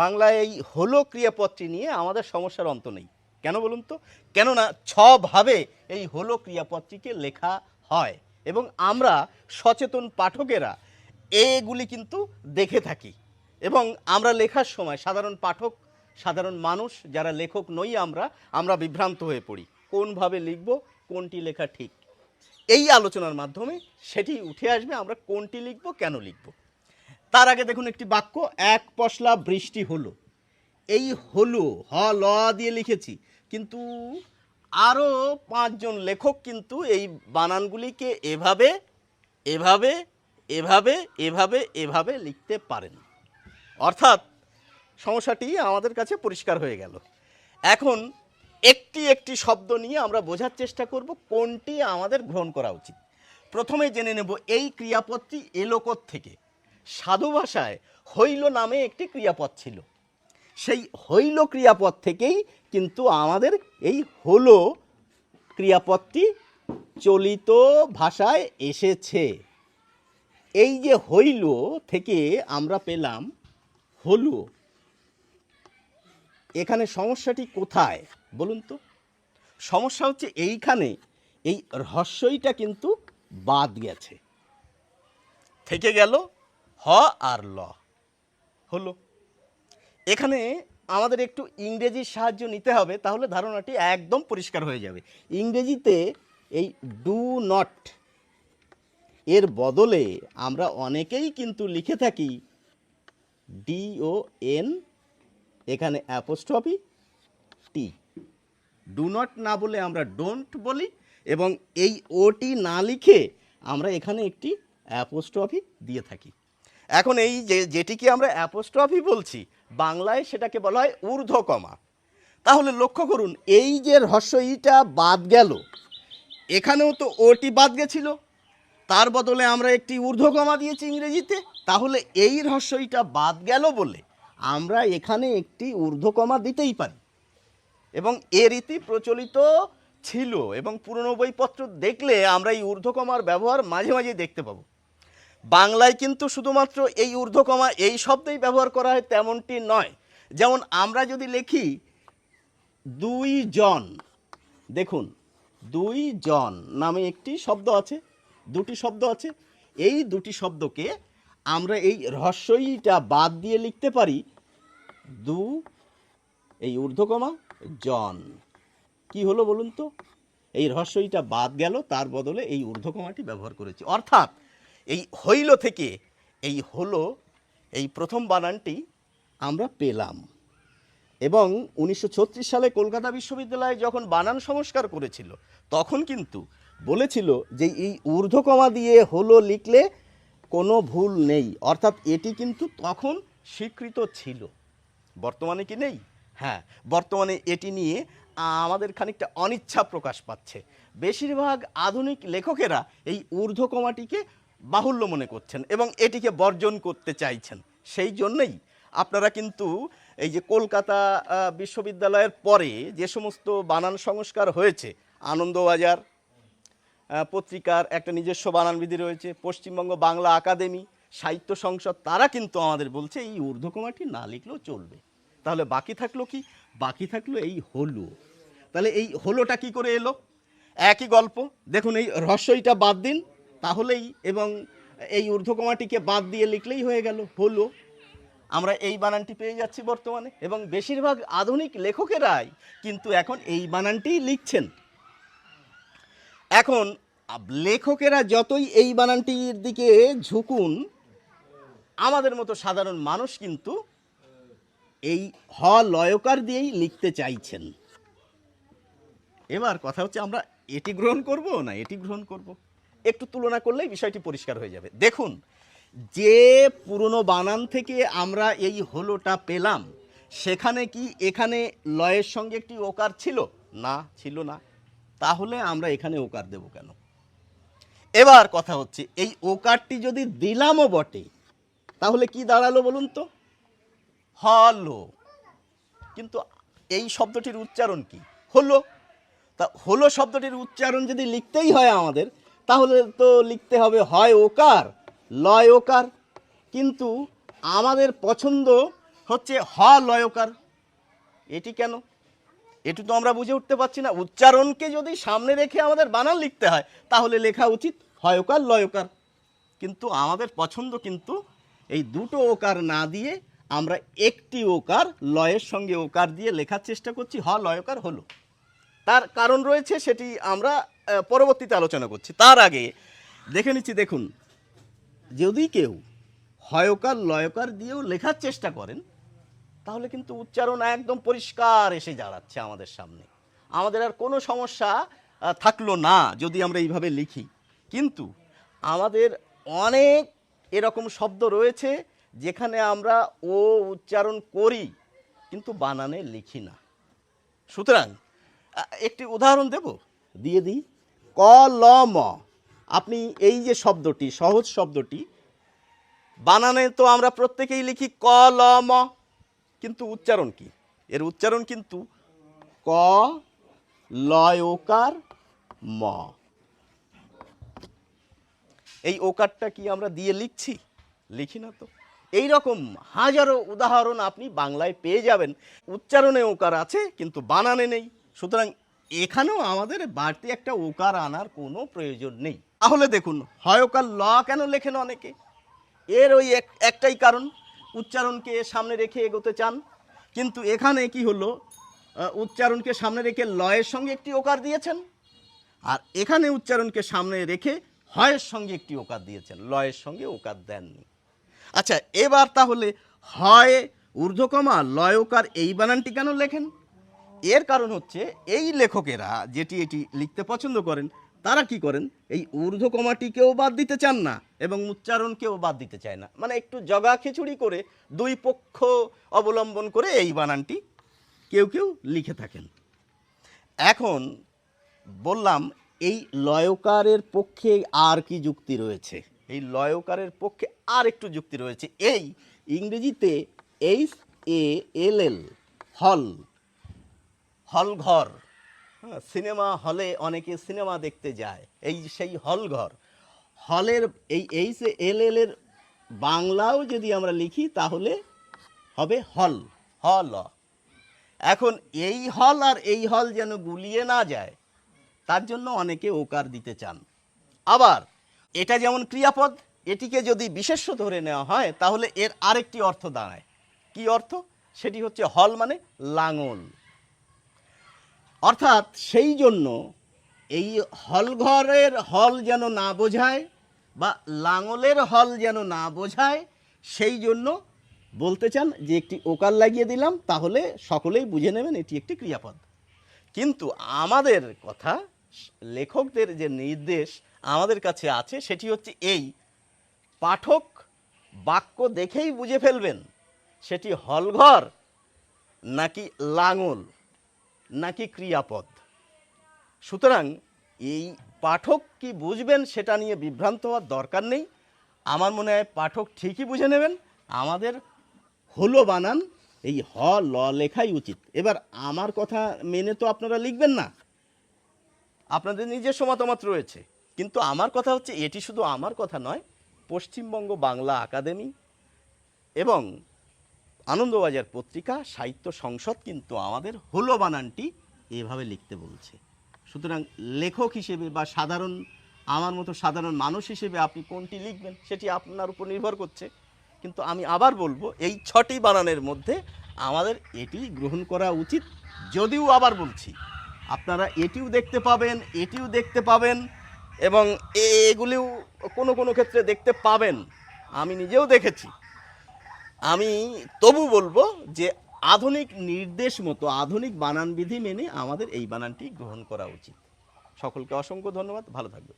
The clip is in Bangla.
বাংলায় এই হলো ক্রিয়াপদটি নিয়ে আমাদের সমস্যার অন্ত নেই। কেন বলুন তো? কেননা ছভাবে এই হলো ক্রিয়াপদটিকে লেখা হয় এবং আমরা সচেতন পাঠকেরা এগুলি কিন্তু দেখে থাকি এবং আমরা লেখার সময় সাধারণ পাঠক, সাধারণ মানুষ, যারা লেখক নই আমরা আমরা বিভ্রান্ত হয়ে পড়ি। কোনভাবে লিখব, কোনটি লেখা ঠিক? এই আলোচনার মাধ্যমে সেটি উঠে আসবে আমরা কোনটি লিখব, কেন লিখব। তার আগে দেখুন একটি বাক্য, এক পশলা বৃষ্টি হলো। এই হলো, হ, ল দিয়ে লিখেছি, কিন্তু আরও পাঁচজন লেখক কিন্তু এই বানানগুলিকে এভাবে এভাবে এভাবে এভাবে এভাবে লিখতে পারেন। অর্থাৎ সমস্যাটি আমাদের কাছে পরিষ্কার হয়ে গেল। এখন একটি একটি শব্দ নিয়ে আমরা বোঝার চেষ্টা করব, কোনটি আমাদের গ্রহণ করা উচিত। প্রথমে জেনে নেব, এই ক্রিয়াপদটি এলোকত থেকে সাধু ভাষায় হইল নামে একটি ক্রিয়াপদ ছিল। সেই হইল ক্রিয়াপদ থেকেই কিন্তু আমাদের এই হলো ক্রিয়াপদটি চলিত ভাষায় এসেছে। এই যে হইল থেকে আমরা পেলাম হলো। এখানে সমস্যাটি কোথায় বলুন তো? সমস্যা হচ্ছে এইখানে এই রহস্যইটা কিন্তু বাদ গেছে। থেকে গেল হ আর ল। হলো। এখানে আমাদের একটু ইংরেজির সাহায্য নিতে হবে, তাহলে ধারণাটি একদম পরিষ্কার হয়ে যাবে। ইংরেজিতে এই ডু নট এর বদলে আমরা অনেকেই কিন্তু লিখে থাকি D O N apostrophe T do not না বলে আমরা ডোন্ট বলি, এবং এই ওটি না লিখে আমরা এখানে একটি অ্যাপোস্ট্রফি দিয়ে থাকি। এখন এই যে যেটিকে আমরা অ্যাপোস্ট্রফি বলছি, বাংলায় সেটাকে বলা হয় ঊর্ধ্বকমা। তাহলে লক্ষ্য করুন, এই যে হ্রস্ব ইটা বাদ গেল, এখানেও তো ওটি বাদ গেছিল। তার বদলে আমরা একটি ঊর্ধ্বকমা দিয়েছি ইংরেজিতে, তাহলে এই রহস্যইটা বাদ গেল বলে আমরা এখানে একটি ঊর্ধ্বকমা দিতেই পারি। এবং এ রীতি প্রচলিত ছিল এবং পুরনো বইপত্র দেখলে আমরা এই ঊর্ধ্বকমার ব্যবহার মাঝে মাঝে দেখতে পাবো। বাংলায় কিন্তু শুধুমাত্র এই ঊর্ধ্বকমা এই শব্দেই ব্যবহার করা হয় তেমনটি নয়। যেমন আমরা যদি লিখি, দুই জন, দেখুন, দুই জন নামে একটি শব্দ আছে, দুটি শব্দ আছে। এই দুটি শব্দকে আমরা এই রহস্যইটা বাদ দিয়ে লিখতে পারি, দু, এই ঊর্ধ্বকমা, জন। কি হলো বলুন তো? এই রহস্যইটা বাদ গেল, তার বদলে এই ঊর্ধ্বকমাটি ব্যবহার করেছি। অর্থাৎ এই হইল থেকে এই হলো, এই প্রথম বানানটি আমরা পেলাম। এবং উনিশশো ছত্রিশ সালে কলকাতা বিশ্ববিদ্যালয়ে যখন বানান সংস্কার করেছিল, তখন কিন্তু বলেছিল যে এই ঊর্ধ্বকমা দিয়ে হলো লিখলে কোনো ভুল নেই। অর্থাৎ এটি কিন্তু তখন স্বীকৃত ছিল। বর্তমানে কি নেই? হ্যাঁ বর্তমানে এটি নিয়ে আমাদের খানিকটা অনিচ্ছা প্রকাশ পাচ্ছে। বেশিরভাগ আধুনিক লেখকেরা এই ঊর্ধ্বকমাটিকে বাহুল্য মনে করছেন এবং এটিকে বর্জন করতে চাইছেন। সেই জন্যই আপনারা কিন্তু এই যে কলকাতা বিশ্ববিদ্যালয়ের পরে যে সমস্ত বানান সংস্কার হয়েছে, আনন্দবাজার পত্রিকার একটা নিজস্ব বানানবিধি রয়েছে, পশ্চিমবঙ্গ বাংলা একাডেমি, সাহিত্য সংসদ, তারা কিন্তু আমাদের বলছে, এই ঊর্ধ্বকমাটি না লিখলেও চলবে। তাহলে বাকি থাকল কি? বাকি থাকল এই হলো তাহলে এই হলোটা কি করে এলো? একই গল্প। দেখুন, এই রহস্যইটা বাদ দিন। তাহলেই এবং এই ঊর্ধ্বকমাটিকে বাদ দিয়ে লিখলেই হয়ে গেল, হলো। আমরা এই বানানটি পেয়ে যাচ্ছি বর্তমানে এবং বেশিরভাগ আধুনিক লেখকেরাই কিন্তু এখন এই বানানটিই লিখছেন। এখন লেখকেরা যতই এই বানানটির দিকে ঝুঁকুন, আমাদের মতো সাধারণ মানুষ কিন্তু এই হ লয়কার দিয়েই লিখতে চাইছেন। এবার কথা হচ্ছে আমরা এটি গ্রহণ করব না এটি গ্রহণ করব? একটু তুলনা করলেই বিষয়টি পরিষ্কার হয়ে যাবে। দেখুন, যে পুরনো বানান থেকে আমরা এই হলোটা পেলাম, সেখানে কি এখানে লয়ের সঙ্গে একটি ওকার ছিল? না ছিল না। তাহলে আমরা এখানে ওকার দেব কেন? এবার কথা হচ্ছে, এই ওকারটি যদি দিলামও বটে, তাহলে কি দাঁড়াল বলুন তো? হলো। কিন্তু এই শব্দটির উচ্চারণ কি? হলো। তা হলো শব্দটির উচ্চারণ যদি লিখতেই হয় আমাদের তাহলে তো লিখতে হবে হয় ওকার লয় ওকার কিন্তু আমাদের পছন্দ হচ্ছে হ, লয় লয়কার এটি কেন? এটু তো আমরা বুঝে উঠতে পারছি না। উচ্চারণকে যদি সামনে রেখে আমাদের বানান লিখতে হয়, তাহলে লেখা উচিত হয়কার লয়কার কিন্তু আমাদের পছন্দ কিন্তু এই দুটো ওকার না দিয়ে আমরা একটি ওকার লয়ের সঙ্গে ওকার দিয়ে লেখার চেষ্টা করছি, হ লয়কার হলো। তার কারণ রয়েছে সেটি আমরা পরবর্তীতে আলোচনা করছি। তার আগে দেখে নিচ্ছি, দেখুন, যদি কেউ হয়কার, লয়কার দিয়েও লেখার চেষ্টা করেন, তাহলে কিন্তু উচ্চারণ একদম পরিষ্কার এসে দাঁড়াচ্ছে আমাদের সামনে। আমাদের আর কোনো সমস্যা থাকল না যদি আমরা এইভাবে লিখি। কিন্তু আমাদের অনেক এরকম শব্দ রয়েছে যেখানে আমরা ও উচ্চারণ করি, কিন্তু বানানে লিখি না। সুতরাং একটি উদাহরণ দেব? দিয়ে দিই। ক ল ম আপনি এই যে শব্দটি, সহজ শব্দটি, বানানে তো আমরা প্রত্যেকেই লিখি ক ল ম কিন্তু উচ্চারণ কি? এর উচ্চারণ কিন্তু ক লয় ওকার ম। এই ওকারটা কি আমরা দিয়ে লিখছি? লিখি না তো। এই রকম হাজারো উদাহরণ আপনি বাংলায় পেয়ে যাবেন। উচ্চারণে ওকার আছে, কিন্তু বানানে নেই। সুতরাং এখানেও আমাদের বাড়তি একটা ওকার আনার কোনো প্রয়োজন নেই। তাহলে দেখুন হয় ওকার ল কেন লেখেন অনেকে? এর ওই এক- একটাই কারণ, উচ্চারণকে সামনে রেখে এগোতে চান। কিন্তু এখানে কি হলো? উচ্চারণকে সামনে রেখে লয়ের সঙ্গে একটি ওকার দিয়েছেন। আর এখানে উচ্চারণকে সামনে রেখে হয়ের সঙ্গে একটি ওকার দিয়েছেন। লয়ের সঙ্গে ওকার দেননি। আচ্ছা এবার তাহলে হয়, ঊর্ধ্বকমা লয় ওকার এই বানানটি কেন লেখেন? এর কারণ হচ্ছে এই লেখকেরা যেটি এটি লিখতে পছন্দ করেন, তারা কি করেন? এই ঊর্ধ্বকমাটিকেও বাদ দিতে চান না এবং উচ্চারণকেও বাদ দিতে চায় না। মানে একটু জগা খিচুড়ি করে দুই পক্ষ অবলম্বন করে এই বানানটি কেউ কেউ লিখে থাকেন। এখন বললাম, এই লয়কারের পক্ষে আর কি যুক্তি রয়েছে? এই লয়কারের পক্ষে আর একটু যুক্তি রয়েছে। এই ইংরেজিতে এইচ এ এল এল, হল। হল ঘর হ্যাঁ, সিনেমা হলে অনেকে সিনেমা দেখতে যায়। এই সেই হল ঘর হলের এই এইচ এল এল এর বাংলাও যদি আমরা লিখি তাহলে হবে হল। হল। এখন এই হল আর এই হল যেন গুলিয়ে না যায় তার জন্য অনেকে ওকার দিতে চান। আবার এটা যেমন ক্রিয়াপদ এটিকে যদি বিশেষ্য ধরে নেওয়া হয় তাহলে এর আরেকটি অর্থ দাঁড়ায়। কি অর্থ? সেটি হচ্ছে হল মানে লাঙল। অর্থাৎ সেই জন্য এই হলঘরের হল যেন না বোঝায় বা লাঙলের হল যেন না বোঝায়, সেই জন্য বলতে চান যে একটি ওকার লাগিয়ে দিলাম, তাহলে সকলেই বুঝে নেবেন এটি একটি ক্রিয়াপদ। কিন্তু আমাদের কথা, লেখকদের যে নির্দেশ আমাদের কাছে আছে, সেটি হচ্ছে এই, পাঠক বাক্য দেখেই বুঝে ফেলবেন, সেটি হলঘর নাকি লাঙল। নাকি ক্রিয়াপদ? সুতরাং এই পাঠক কি বুঝবেন সেটা নিয়ে বিভ্রান্ত হওয়ার দরকার নেই। আমার মনে হয় পাঠক ঠিকই বুঝে নেবেন। আমাদের হলো বানান, এই হ, ল লেখাই উচিত। এবার আমার কথা মেনে তো আপনারা লিখবেন না। আপনাদের নিজস্ব মতামত রয়েছে। কিন্তু আমার কথা হচ্ছে, এটি শুধু আমার কথা নয়, পশ্চিমবঙ্গ বাংলা একাডেমি এবং আনন্দবাজার পত্রিকা, সাহিত্য সংসদ কিন্তু আমাদের হলো বানানটি এভাবে লিখতে বলছে। সুতরাং লেখক হিসেবে বা সাধারণ, আমার মতো সাধারণ মানুষ হিসেবে আপনি কোনটি লিখবেন সেটি আপনার উপর নির্ভর করছে। কিন্তু আমি আবার বলব, এই ছটি বানানের মধ্যে আমাদের এটি গ্রহণ করা উচিত যদিও আবার বলছি, আপনারা এটিও দেখতে পাবেন, এটিও দেখতে পাবেন এবং এগুলিও কোনো কোনো ক্ষেত্রে দেখতে পাবেন। আমি নিজেও দেখেছি। আমি তবু বলব যে আধুনিক নির্দেশ মতো আধুনিক বানানবিধি মেনে আমাদের এই বানানটি গ্রহণ করা উচিত। সকলকে অসংখ্য ধন্যবাদ। ভালো থাকবে